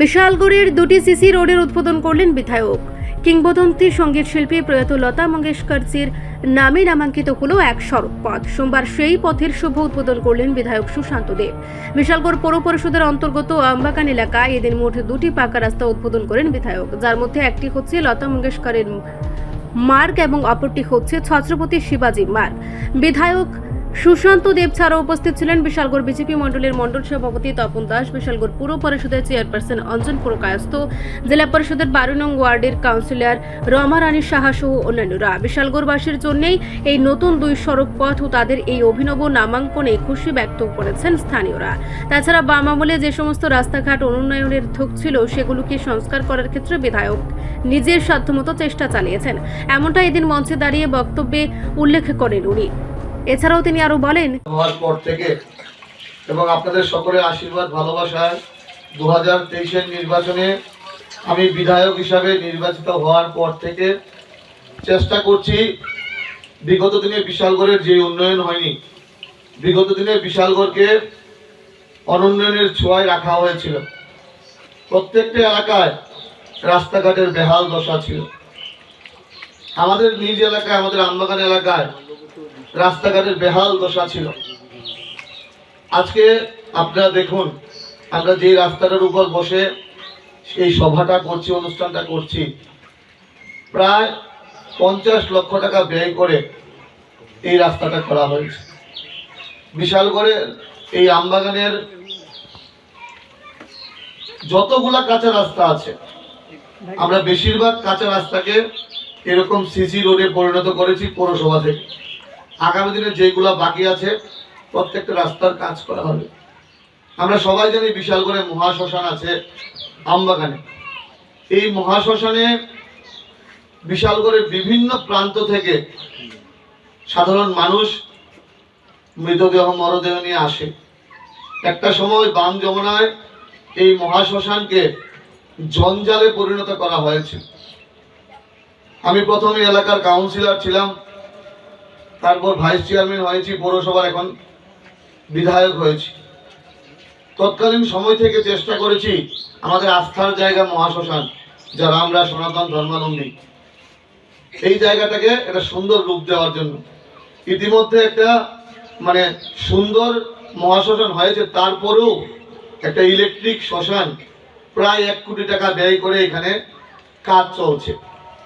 বিশালগড়ের দুটি সিসি রোডের উদ্বোধন করলেন বিধায়ক। কিংবদন্তি সংগীত শিল্পী প্রয়াত লতা মঙ্গেশকরজির নামে নামাঙ্কিত হল এক সড়ক পথ সোমবার সেই পথের শুভ উদ্বোধন করলেন বিধায়ক সুশান্ত দেব বিশালগড় পৌর পরিষদের অন্তর্গত আমবাগান এলাকায় এদিন মোট দুটি পাকা রাস্তা উদ্বোধন করেন বিধায়ক। যার মধ্যে একটি হচ্ছে লতা মঙ্গেশকরের মার্গ এবং অপরটি হচ্ছে ছত্রপতি শিবাজি মার্গ। বিধায়ক সুশান্ত দেব ছাড়াও উপস্থিত ছিলেন বিশালগড় বিজেপি মণ্ডলের মণ্ডল সভাপতি তপন দাস, বিশালগড় পুর পরিষদের চেয়ারপারসন অঞ্জন পুরকায়স্ত জেলা পরিষদের বারো নং ওয়ার্ডের কাউন্সিলর রমা রানী সাহা সহ অন্যান্যরা। বিশালগড়বাসীর জন্যেই এই নতুন দুই সড়ক পথ ও তাদের এই অভিনব নামাঙ্কনে খুশি ব্যক্ত করেছেন স্থানীয়রা। তাছাড়া বাম আমলে যে সমস্ত রাস্তাঘাট অনুন্নয়নের ধোক ছিল, সেগুলোকে সংস্কার করার ক্ষেত্রে বিধায়ক নিজের সাধ্যমতো চেষ্টা চালিয়েছেন। এমনটা এদিন মঞ্চে দাঁড়িয়ে বক্তব্যে উল্লেখ করেন উনি। এছাড়াও তিনি আরও বলেন, হওয়ার পর থেকে এবং আপনাদের সকলের আশীর্বাদ ভালোবাসায় দু হাজার তেইশের নির্বাচনে আমি বিধায়ক হিসাবে নির্বাচিত হওয়ার পর থেকে চেষ্টা করছি। বিগত দিনে বিশালগড়ের যে উন্নয়ন হয়নি, বিগত দিনে বিশালগড়কে অনুন্নয়নের ছোঁয়ায় রাখা হয়েছিল। প্রত্যেকটা এলাকায় রাস্তাঘাটের বেহাল দশা ছিল। আমাদের নিজ এলাকায়, আমাদের আমবাগান এলাকায় রাস্তাঘাটের বেহাল দশা ছিল। আজকে আপনারা দেখুন, আমরা যে রাস্তাটার উপর বসে এই সভাটা করছি, অনুষ্ঠানটা করছি, প্রায় পঞ্চাশ লক্ষ টাকা ব্যয় করে এই রাস্তাটা করা হয়েছে। বিশাল করে এই আমবাগানের যতগুলা কাঁচা রাস্তা আছে, আমরা বেশিরভাগ কাঁচা রাস্তাকে এরকম সিসি রোডে পরিণত করেছি পৌরসভা থেকে। আগামী দিনে যেগুলা বাকি আছে, প্রত্যেকটা রাস্তার কাজ করা হবে। আমরা সবাই জানি বিশাল করে মহাশ্মশান আছে, আমবাগানে। এই মহাশ্মশানে বিশাল করে বিভিন্ন প্রান্ত থেকে সাধারণ মানুষ মৃতদেহ, মরদেহ নিয়ে আসে। একটা সময় বাম যমুনায় এই মহাশ্মশানকে জঞ্জালে পরিণত করা হয়েছে। আমি প্রথমে এলাকার কাউন্সিলর ছিলাম তারপর ভাইস চেয়ারম্যান হয়েছি পৌরসভার এখন, বিধায়ক হয়েছি। তৎকালীন সময় থেকে চেষ্টা করেছি আমাদের আস্থার জায়গা মহাশ্মশান যারা আমরা সনাতন ধর্মাবলম্বী এই জায়গাটাকে একটা সুন্দর রূপ দেওয়ার জন্য। ইতিমধ্যে একটা মানে সুন্দর মহাশ্মশান হয়েছে, তারপরেও একটা ইলেকট্রিক শ্মশান প্রায় এক কোটি টাকা ব্যয় করে এখানে কাজ চলছে।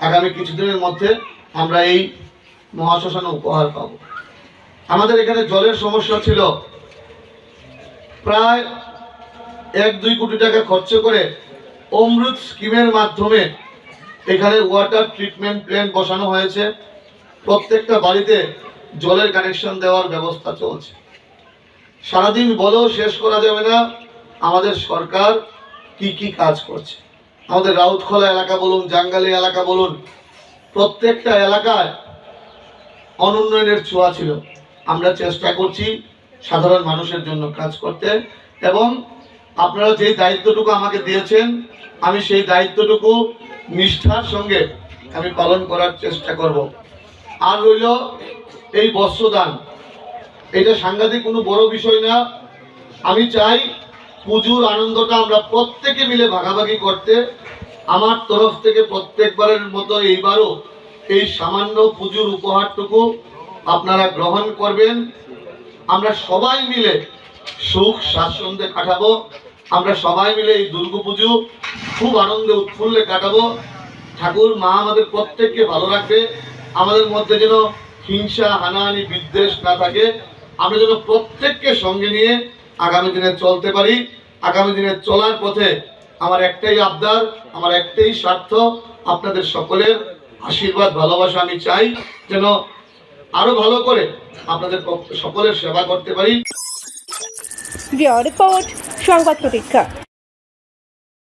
আগামী কিছুদিনের মধ্যে আমরা এই মহাশ্মশান উপহার পাবো। আমাদের এখানে জলের সমস্যা ছিল। প্রায় এক দুই কোটি টাকা খরচ করে অমৃত স্কিমের মাধ্যমে এখানে ওয়াটার ট্রিটমেন্ট প্ল্যান্ট বসানো হয়েছে। প্রত্যেকটা বাড়িতে জলের কানেকশন দেওয়ার ব্যবস্থা চলছে। সারাদিন বলেও শেষ করা যাবে না। আমাদের সরকার কি কি কাজ করছে? আমাদের রাউতখোলা এলাকা বলুন, জাঙ্গালি এলাকা বলুন, প্রত্যেকটা এলাকায় অনুন্নয়নের ছোঁয়া ছিল। আমরা চেষ্টা করছি সাধারণ মানুষের জন্য কাজ করতে এবং আপনারা যে দায়িত্বটুকু আমাকে দিয়েছেন, আমি সেই দায়িত্বটুকু নিষ্ঠার সঙ্গে আমি পালন করার চেষ্টা করব। আর রইল এই বস্ত্রদান। এটা সাংঘাতিক কোনো বড় বিষয় না। আমি চাই পুজোর আনন্দটা আমরা প্রত্যেকে মিলে ভাগাভাগি করতে। আমার তরফ থেকে প্রত্যেকবারের মতো এইবারও এই সামান্য পুজোর উপহারটুকু আপনারা গ্রহণ করবেন। আমরা সবাই মিলে সুখ স্বাচ্ছন্দ্যে কাটাবো। আমরা সবাই মিলে এই দুর্গাপুজো খুব আনন্দে উৎফুল্লে কাটাবো। ঠাকুর, মা আমাদের প্রত্যেককে ভালো রাখবে। আমাদের মধ্যে যেন হিংসা, হানাহানি, বিদ্বেষ না থাকে। আমরা যেন প্রত্যেককে সঙ্গে নিয়ে আগামী দিনে চলতে পারি। আগামী দিনে চলার পথে আমার একটাই আবদার, আমার একটাই স্বার্থ আপনাদের সকলের। আশীর্বাদ, ভালোবাসা আমি চাই যেন আরও ভালো করে আপনাদের সকলের সেবা করতে পারি। রিপোর্ট, সংবাদ প্রতীক্ষা।